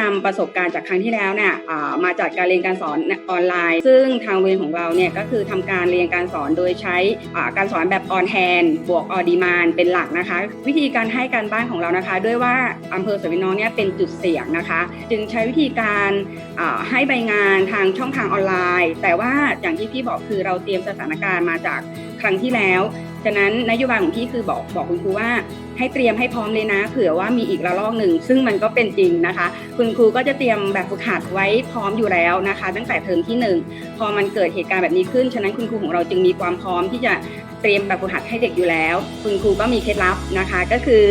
นำประสบการณ์จากครั้งที่แล้วเนี่ยมาจัดการเรียนการสอนออนไลน์ ซึ่งทางเวรของเราเนี่ยก็คือทำการเรียนการสอนโดยใช้การสอนแบบออนแฮนบวกออดีมานเป็นหลักนะคะ วิธีการให้การบ้านของเรานะคะ ด้วยว่าอำเภอสวินน้องเนี่ยเป็นจุดเสี่ยงนะคะ จึงใช้วิธีการให้ใบงานทางช่องทางออนไลน์ แต่ว่าอย่างที่พี่บอกคือเราเตรียมสถานการณ์มาจาก ครั้งที่แล้ว ฉะนั้นนโยบายของพี่คือบอกบอกคุณครูว่าให้เตรียมให้พร้อมเลยนะ เผื่อว่ามีอีกระลอกหนึ่ง ซึ่งมันก็เป็นจริงนะคะ คุณครูก็จะเตรียมแบบฝึกหัดไว้พร้อมอยู่แล้วนะคะ ตั้งแต่เทอมที่หนึ่งพอมันเกิดเหตุการณ์แบบนี้ขึ้น ฉะนั้นคุณครูของเราจึงมีความพร้อมที่จะเตรียมแบบฝึกหัดให้เด็กอยู่แล้ว คุณครูก็มีเคล็ดลับนะคะ ก็คือ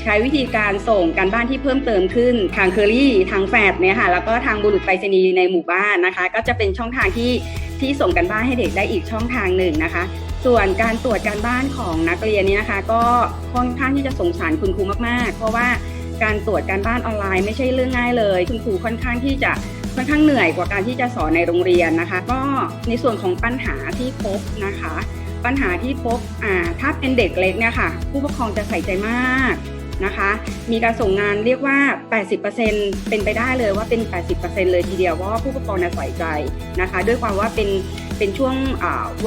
ใช้วิธีการส่งการบ้านที่เพิ่มเติมขึ้นทางเคอรี่ทางแฟดเนี่ยค่ะแล้วก็ทางบุรุษไปรษณีย์ในหมู่บ้านนะคะ ก็จะเป็นช่องทางที่ที่ส่งกันบ้านให้เด็กได้อีกช่องทางหนึ่งนะคะ ส่วนการตรวจการบ้านของนักเรียนนี้นะคะ ก็ค่อนข้างที่จะสงสารคุณครูมากๆ เพราะว่าการตรวจการบ้านออนไลน์ไม่ใช่เรื่องง่ายเลย คุณครูค่อนข้างที่จะค่อนข้างเหนื่อยกว่าการที่จะสอนในโรงเรียนนะคะ ก็ในส่วนของปัญหาที่พบนะคะ ปัญหาที่พบอ่าถ้าเป็นเด็กเล็กเนี่ยค่ะ ผู้ปกครองจะใส่ใจมากนะคะ มีการส่งงานเรียกว่า 80%เป็นไปได้เลยว่าเป็น 80%เลยทีเดียวเพราะว่าผู้ปกครองน่ะใส่ใจนะคะ ด้วยความว่าเป็น เป็นช่วง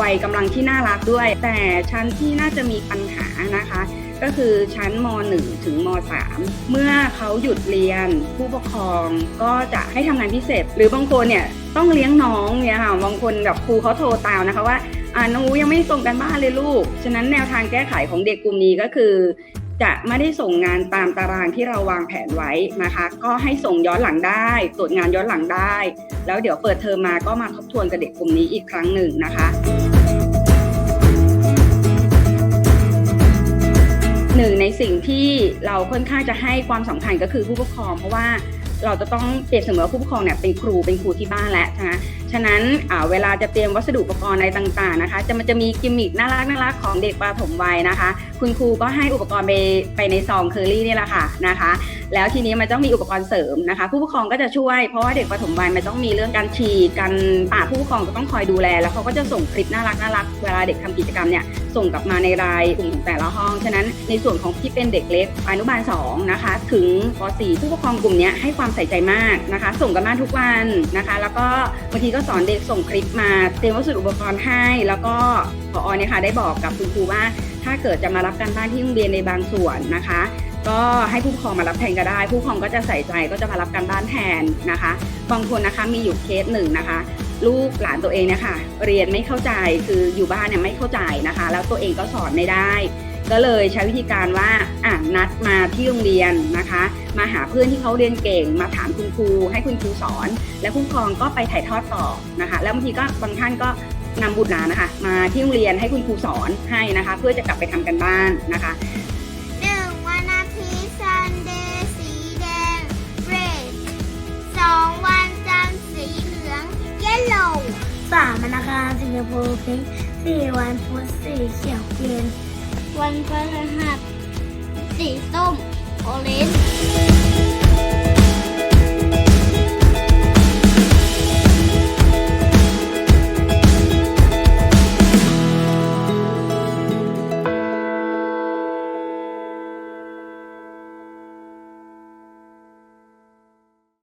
วัยกำลังที่น่ารักด้วย แต่ชั้นที่น่าจะมีปัญหานะคะ ก็คือชั้นม .1 ถึงม .3 เมื่อเขาหยุดเรียนผู้ปกครองก็จะให้ทำงานพิเศษ หรือบางคนเนี่ยต้องเลี้ยงน้องเนี่ยค่ะบางคนแบบครูเขาโทรตามนะคะว่าอ่าน้องอูยังไม่ส่งกันบ้านเลยลูก ฉะนั้นแนวทางแก้ไขของเด็กกลุ่มนี้ก็คือ จะไม่ได้ส่งงานตามตารางที่เราวางแผนไว้นะคะ ก็ให้ส่งย้อนหลังได้ ตรวจงานย้อนหลังได้ แล้วเดี๋ยวเปิดเทอมมาก็มาทบทวนกับเด็กกลุ่มนี้อีกครั้งหนึ่งนะคะหนึ่งในสิ่งที่เราค่อนข้างจะให้ความสำคัญก็คือผู้ปกครอง เพราะว่าเราจะต้องเปรียบเสมือนว่าผู้ปกครองเนี่ยเป็นครูเป็นครูที่บ้านแล้วนะ ฉะนั้นเวลาจะเตรียมวัสดุอุปกรณ์อะไรต่างๆนะคะ จะมันจะมีกิมมิคน่ารักน่ารักของเด็กประถมวัยนะคะ คุณครูก็ให้อุปกรณ์ไปไปในซองเคอรี่นี่แหละค่ะนะคะ แล้วทีนี้มันต้องมีอุปกรณ์เสริมนะคะ ผู้ปกครองก็จะช่วยเพราะว่าเด็กประถมวัยมันต้องมีเรื่องการฉีดการป่าผู้ปกครองก็ต้องคอยดูแล แล้วเขาก็จะส่งคลิปน่ารักน่ารักเวลาเด็กทำกิจกรรมเนี่ยส่งกลับมาในรายกลุ่มของแต่ละห้อง ฉะนั้นในส่วนของที่เป็นเด็กเล็กอนุบาล2นะคะ ถึงป .4 ผู้ปกครองกลุ่มนี้ให้ความใส่ใจมากนะคะ ส่งกันมาทุกวันนะคะ แล้วก็บางทีก็สอนเด็กส่งคลิปมาเตรียมวัสดุอุปกรณ์ให้ แล้วก็พอเนี่ยค่ะได้บอกกับคุณครูว่า ถ้าเกิดจะมารับการบ้านที่โรงเรียนในบางส่วนนะคะ ก็ให้ผู้ปกครองมารับแทนก็ได้ ผู้ปกครองก็จะใส่ใจก็จะมารับการบ้านแทนนะคะ บางคนนะคะมีอยู่เคสหนึ่งนะคะ ลูกหลานตัวเองเนี่ยค่ะเรียนไม่เข้าใจคืออยู่บ้านเนี่ยไม่เข้าใจนะคะ แล้วตัวเองก็สอนไม่ได้ ก็เลยใช้วิธีการว่าอะนัดมาที่โรงเรียนนะคะ มาหาเพื่อนที่เขาเรียนเก่ง มาถามคุณครู ให้คุณครูสอน และผู้ปกครองก็ไปถ่ายทอดต่อนะคะ แล้วบางทีก็บางท่านก็นำบุตรหลานนะคะ มาที่โรงเรียนให้คุณครูสอนให้นะคะ เพื่อจะกลับไปทำกันบ้านนะคะหนึ่งวันอาทิตย์ Sunday สีแดง red สองวันจันทร์สีเหลือง yellow สามวันอังคารสีชมพูพิงค์สี่วันพุธสีเขียวเกรียน วันพฤหัสสีส้ม โอริน